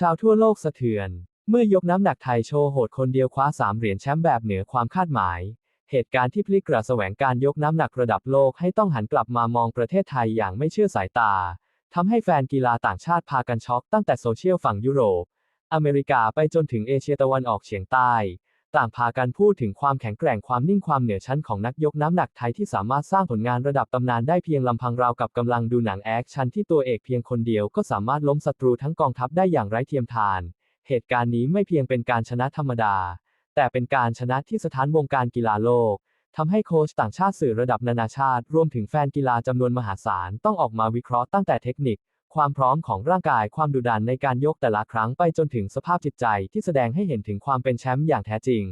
ชาวทั่วโลกสะเทือน เมื่อยกน้ำหนักไทยโชว์โหดคนเดียวคว้าสามเหรียญแชมป์แบบเหนือความคาดหมาย เหตุการณ์ที่พลิกกระแสวงการยกน้ำหนักระดับโลกให้ต้องหันกลับมามองประเทศไทยอย่างไม่เชื่อสายตาทำให้แฟนกีฬาต่างชาติพากันช็อกตั้งแต่โซเชียลฝั่งยุโรป อเมริกาไปจนถึงเอเชียตะวันออกเฉียงใต้ ต่างพากันพูดถึงความแข็งแกร่งความนิ่งความเหนือชั้นของนักยกน้ำหนักไทยที่สามารถสร้างผลงานระดับตำนานได้เพียงลำพังราวกับกำลังดูหนังแอคชั่นที่ตัวเอกเพียงคนเดียวก็สามารถล้มศัตรูทั้งกองทัพได้อย่างไร้เทียมทาน เหตุการณ์นี้ไม่เพียงเป็นการชนะธรรมดา แต่เป็นการชนะที่สถานวงการกีฬาโลกทำให้โค้ชต่างชาติสื่อระดับนานาชาติ รวมถึงแฟนกีฬาจำนวนมหาศาลต้องออกมาวิเคราะห์ตั้งแต่เทคนิค ความพร้อมของร่างกายความดุดันในการยกแต่ละครั้งไปจนถึงสภาพจิตใจที่แสดงให้เห็นถึงความเป็นแชมป์อย่างแท้จริง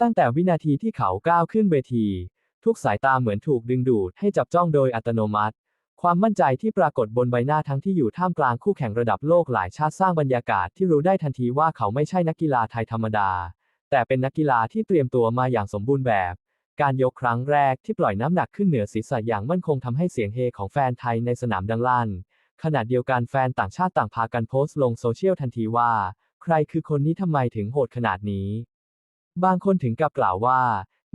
ตั้งแต่วินาทีที่เขาก้าวขึ้นเวที ทุกสายตาเหมือนถูกดึงดูดให้จับจ้องโดยอัตโนมัติ ความมั่นใจที่ปรากฏบนใบหน้าทั้งที่อยู่ท่ามกลางคู่แข่งระดับโลกหลายชาติสร้างบรรยากาศที่รู้ได้ทันทีว่าเขาไม่ใช่นักกีฬาไทยธรรมดา แต่เป็นนักกีฬาที่เตรียมตัวมาอย่างสมบูรณ์แบบการยกครั้งแรกที่ปล่อยน้ำหนักขึ้นเหนือศีรษะอย่างมั่นคงทำให้เสียงเฮของแฟนไทยในสนามดังลั่น ขณะเดียวกันแฟนต่างชาติต่างพากันโพสต์ลงโซเชียลทันทีว่า ใครคือคนนี้ทำไมถึงโหดขนาดนี้ บางคนถึงกับกล่าวว่า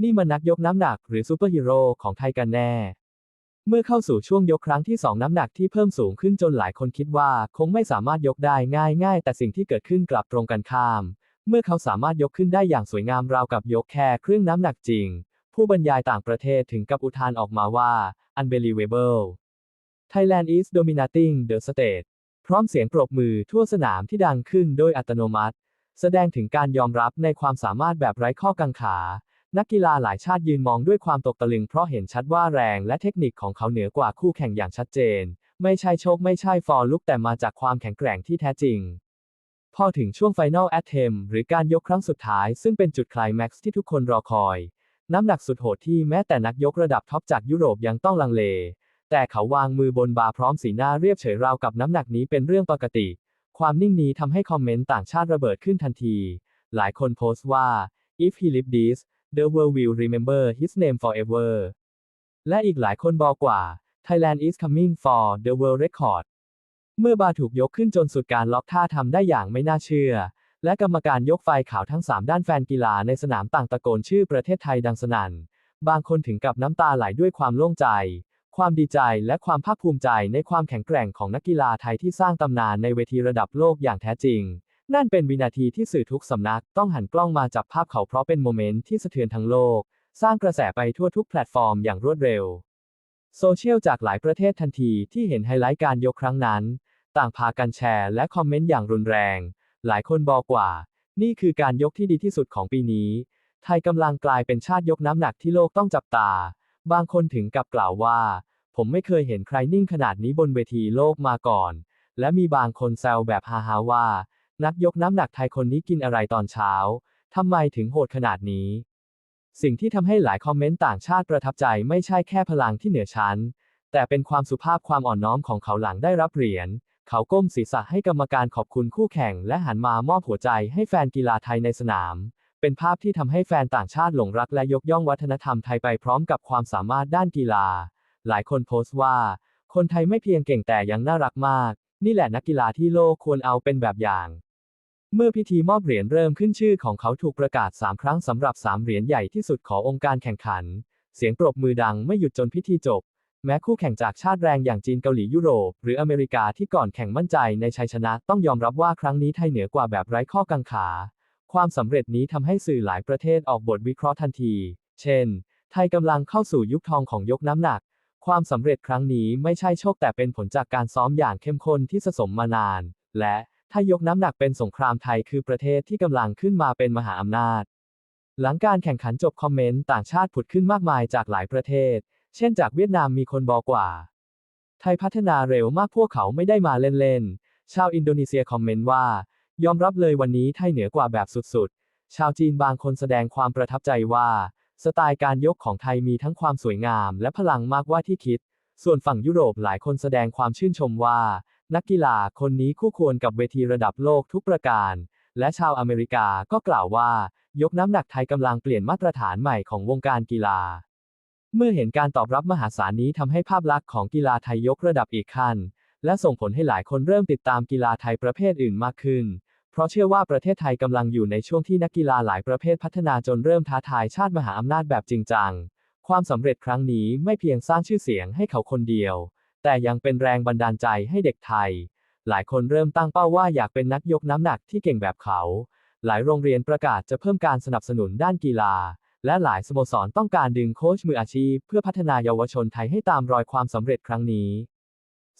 นี่มันนักยกน้ำหนักหรือซูเปอร์ฮีโร่ของไทยกันแน่ เมื่อเข้าสู่ช่วงยกครั้งที่ 2 น้ำหนักที่เพิ่มสูงขึ้นจนหลายคนคิดว่าคงไม่สามารถยกได้ง่าย ๆ แต่สิ่งที่เกิดขึ้นกลับตรงกันข้าม เมื่อเขาสามารถยกขึ้นได้อย่างสวยงามราวกับยกแค่ครึ่งน้ำหนักจริง ผู้บรรยายต่างประเทศถึงกับอุทานออกมาว่า unbelievable Thailand is dominating the stage พร้อมเสียงปรบมือทั่วสนามที่ดังขึ้นโดยอัตโนมัติ แสดงถึงการยอมรับในความสามารถแบบไร้ข้อกังขา นักกีฬาหลายชาติยืนมองด้วยความตกตะลึงเพราะเห็นชัดว่าแรงและเทคนิคของเขาเหนือกว่าคู่แข่งอย่างชัดเจน ไม่ใช่โชคไม่ใช่ฟอร์ลุกแต่มาจากความแข็งแกร่งที่แท้จริง พอถึงช่วง Final Attempt หรือการยกครั้งสุดท้าย ซึ่งเป็นจุดคลายแม็กซ์ที่ทุกคนรอคอย น้ำหนักสุดโหดที่แม้แต่นักยกระดับท็อปจากยุโรปยังต้องลังเล แต่เขาวางมือบนบาพร้อมสีหน้าเรียบเฉยราวกับน้ำหนักนี้เป็นเรื่องปกติ ความนิ่งนี้ทำให้คอมเมนต์ต่างชาติระเบิดขึ้นทันที หลายคนโพสต์ว่า if he live this the world will remember his name forever และอีกหลายคนบอกว่า Thailand is coming for the world record เมื่อบาถูกยกขึ้นจนสุดการล็อกท่าทำได้อย่างไม่น่าเชื่อ และกรรมการยกไฟขาวทั้ง 3 ด้านแฟนกีฬาในสนามต่างตะโกนชื่อประเทศไทยดังสนั่น บางคนถึงกับน้ำตาไหลด้วยความโล่งใจ ความดีใจและความภาคภูมิใจในความแข็งแกร่งของนักกีฬาไทยที่สร้างตำนานในเวทีระดับโลกอย่างแท้จริง นั่นเป็นวินาทีที่สื่อทุกสำนักต้องหันกล้องมาจับภาพเขาเพราะเป็นโมเมนต์ที่สะเทือนทั้งโลก สร้างกระแสไปทั่วทุกแพลตฟอร์มอย่างรวดเร็ว โซเชียลจากหลายประเทศทันทีที่เห็นไฮไลท์การยกครั้งนั้น ต่างพากันแชร์และคอมเมนต์อย่างรุนแรง หลายคนบอกว่า นี่คือการยกที่ดีที่สุดของปีนี้ ไทยกำลังกลายเป็นชาติยกน้ำหนักที่โลกต้องจับตา บางคนถึงกับกล่าวว่า ผมไม่เคยเห็นใครนิ่งขนาดนี้บนเวทีโลกมาก่อน และมีบางคนแซวแบบฮาๆว่า นักยกน้ำหนักไทยคนนี้กินอะไรตอนเช้าทำไมถึงโหดขนาดนี้ สิ่งที่ทำให้หลายคอมเมนต์ต่างชาติประทับใจไม่ใช่แค่พลังที่เหนือชั้น แต่เป็นความสุภาพความอ่อนน้อมของเขาหลังได้รับเหรียญเขาก้มศีรษะให้กรรมการขอบคุณคู่แข่งและหันมามอบหัวใจให้แฟนกีฬาไทยในสนาม เป็นภาพที่ทำให้แฟนต่างชาติหลงรักและยกย่องวัฒนธรรมไทยไปพร้อมกับความสามารถด้านกีฬา หลายคนโพสต์ว่า คนไทยไม่เพียงเก่งแต่ยังน่ารักมาก นี่แหละนักกีฬาที่โลกควรเอาเป็นแบบอย่าง เมื่อพิธีมอบเหรียญเริ่มขึ้นชื่อของเขาถูกประกาศ 3 ครั้งสำหรับ 3 เหรียญใหญ่ที่สุดขององค์การแข่งขัน เสียงปรบมือดังไม่หยุดจนพิธีจบ แม้คู่แข่งจากชาติแรงอย่างจีนเกาหลียุโรป หรืออเมริกาที่ก่อนแข่งมั่นใจในชัยชนะต้องยอมรับว่าครั้งนี้ไทยเหนือกว่าแบบไร้ข้อกังขา ความสำเร็จนี้ทำให้สื่อหลายประเทศออกบทวิเคราะห์ทันที เช่น ไทยกำลังเข้าสู่ยุคทองของยกน้ำหนัก ความสำเร็จครั้งนี้ไม่ใช่โชคแต่เป็นผลจากการซ้อมอย่างเข้มข้นที่สะสมมานาน และถ้ายกน้ำหนักเป็นสงครามไทยคือประเทศที่กำลังขึ้นมาเป็นมหาอำนาจ หลังการแข่งขันจบคอมเมนต์ต่างชาติผุดขึ้นมากมายจากหลายประเทศ เช่นจากเวียดนามมีคนบอกว่า ไทยพัฒนาเร็วมากพวกเขาไม่ได้มาเล่นๆ ชาวอินโดนีเซียคอมเมนต์ว่า ยอมรับเลยวันนี้ไทยเหนือกว่าแบบสุดๆ ชาวจีนบางคนแสดงความประทับใจว่า สไตล์การยกของไทยมีทั้งความสวยงามและพลังมากกว่าที่คิด ส่วนฝั่งยุโรปหลายคนแสดงความชื่นชมว่า นักกีฬาคนนี้คู่ควรกับเวทีระดับโลกทุกประการ และชาวอเมริกาก็กล่าวว่า ยกน้ำหนักไทยกำลังเปลี่ยนมาตรฐานใหม่ของวงการกีฬา เมื่อเห็นการตอบรับมหาศาลนี้ทำให้ภาพลักษณ์ของกีฬาไทยยกระดับอีกขั้น และส่งผลให้หลายคนเริ่มติดตามกีฬาไทยประเภทอื่นมากขึ้น เพราะเชื่อว่าประเทศไทยกำลังอยู่ในช่วงที่นักกีฬาหลายประเภทพัฒนาจนเริ่มท้าทายชาติมหาอำนาจแบบจริงจัง ความสำเร็จครั้งนี้ไม่เพียงสร้างชื่อเสียงให้เขาคนเดียว แต่ยังเป็นแรงบันดาลใจให้เด็กไทย หลายคนเริ่มตั้งเป้าว่าอยากเป็นนักยกน้ำหนักที่เก่งแบบเขา หลายโรงเรียนประกาศจะเพิ่มการสนับสนุนด้านกีฬา และหลายสโมสรต้องการดึงโค้ชมืออาชีพ เพื่อพัฒนาเยาวชนไทยให้ตามรอยความสำเร็จครั้งนี้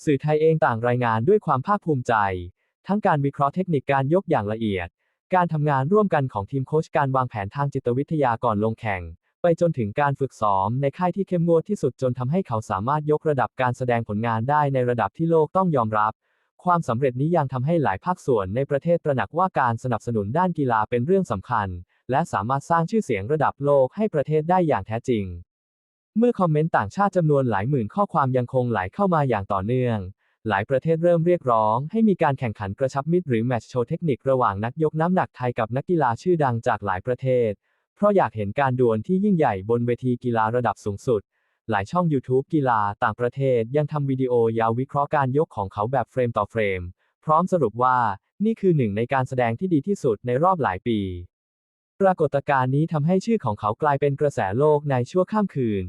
สื่อไทยเองต่างรายงานด้วยความภาคภูมิใจ ทั้งการวิเคราะห์เทคนิคการยกอย่างละเอียด การทำงานร่วมกันของทีมโค้ชการวางแผนทางจิตวิทยาก่อนลงแข่ง ไปจนถึงการฝึกซ้อมในค่ายที่เข้มงวดที่สุดจนทำให้เขาสามารถยกระดับการแสดงผลงานได้ในระดับที่โลกต้องยอมรับ ความสำเร็จนี้ยังทำให้หลายภาคส่วนในประเทศตระหนักว่าการสนับสนุนด้านกีฬาเป็นเรื่องสำคัญ และสามารถสร้างชื่อเสียงระดับโลกให้ประเทศได้อย่างแท้จริง เมื่อคอมเมนต์ต่างชาติจำนวนหลายหมื่นข้อความยังคงไหลเข้ามาอย่างต่อเนื่อง หลายประเทศเริ่มเรียกร้องให้มีการแข่งขันกระชับมิตรหรือแมตช์โชว์เทคนิคระหว่างนักยกน้ำหนักไทยกับนักกีฬาชื่อดังจากหลายประเทศ เพราะอยากเห็นการดวลที่ยิ่งใหญ่บนเวทีกีฬาระดับสูงสุด หลายช่อง YouTube กีฬาต่างประเทศยังทำวิดีโอยาววิเคราะห์การยกของเขาแบบเฟรมต่อเฟรม พร้อมสรุปว่า นี่คือหนึ่งในการแสดงที่ดีที่สุดในรอบหลายปี ปรากฏการณ์นี้ทำให้ชื่อของเขากลายเป็นกระแสโลกในชั่วข้ามคืน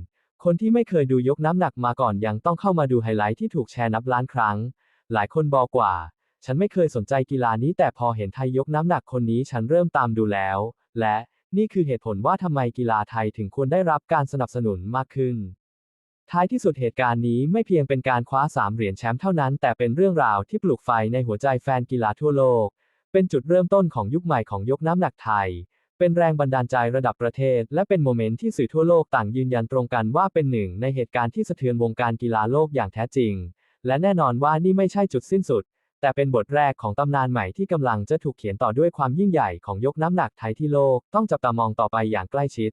คนที่ไม่เคยดูยกน้ำหนักมาก่อนยังต้องเข้ามาดูไฮไลท์ที่ถูกแชร์นับล้านครั้ง หลายคนบอกว่า ฉันไม่เคยสนใจกีฬานี้แต่พอเห็นไทยยกน้ำหนักคนนี้ฉันเริ่มตามดูแล้ว และนี่คือเหตุผลว่าทำไมกีฬาไทยถึงควรได้รับการสนับสนุนมากขึ้น ท้ายที่สุดเหตุการณ์นี้ไม่เพียงเป็นการคว้าสามเหรียญแชมป์เท่านั้น แต่เป็นเรื่องราวที่ปลุกไฟในหัวใจแฟนกีฬาทั่วโลก เป็นจุดเริ่มต้นของยุคใหม่ของยกน้ำหนักไทย เป็นแรงบันดาลใจระดับประเทศ และเป็นโมเมนต์ที่สื่อทั่วโลกต่างยืนยันตรงกันว่าเป็นหนึ่งในเหตุการณ์ที่สะเทือนวงการกีฬาโลกอย่างแท้จริง และแน่นอนว่านี่ไม่ใช่จุดสิ้นสุด แต่เป็นบทแรกของตำนานใหม่ที่กำลังจะถูกเขียนต่อด้วยความยิ่งใหญ่ของยกน้ำหนักไทยที่โลกต้องจับตามองต่อไปอย่างใกล้ชิด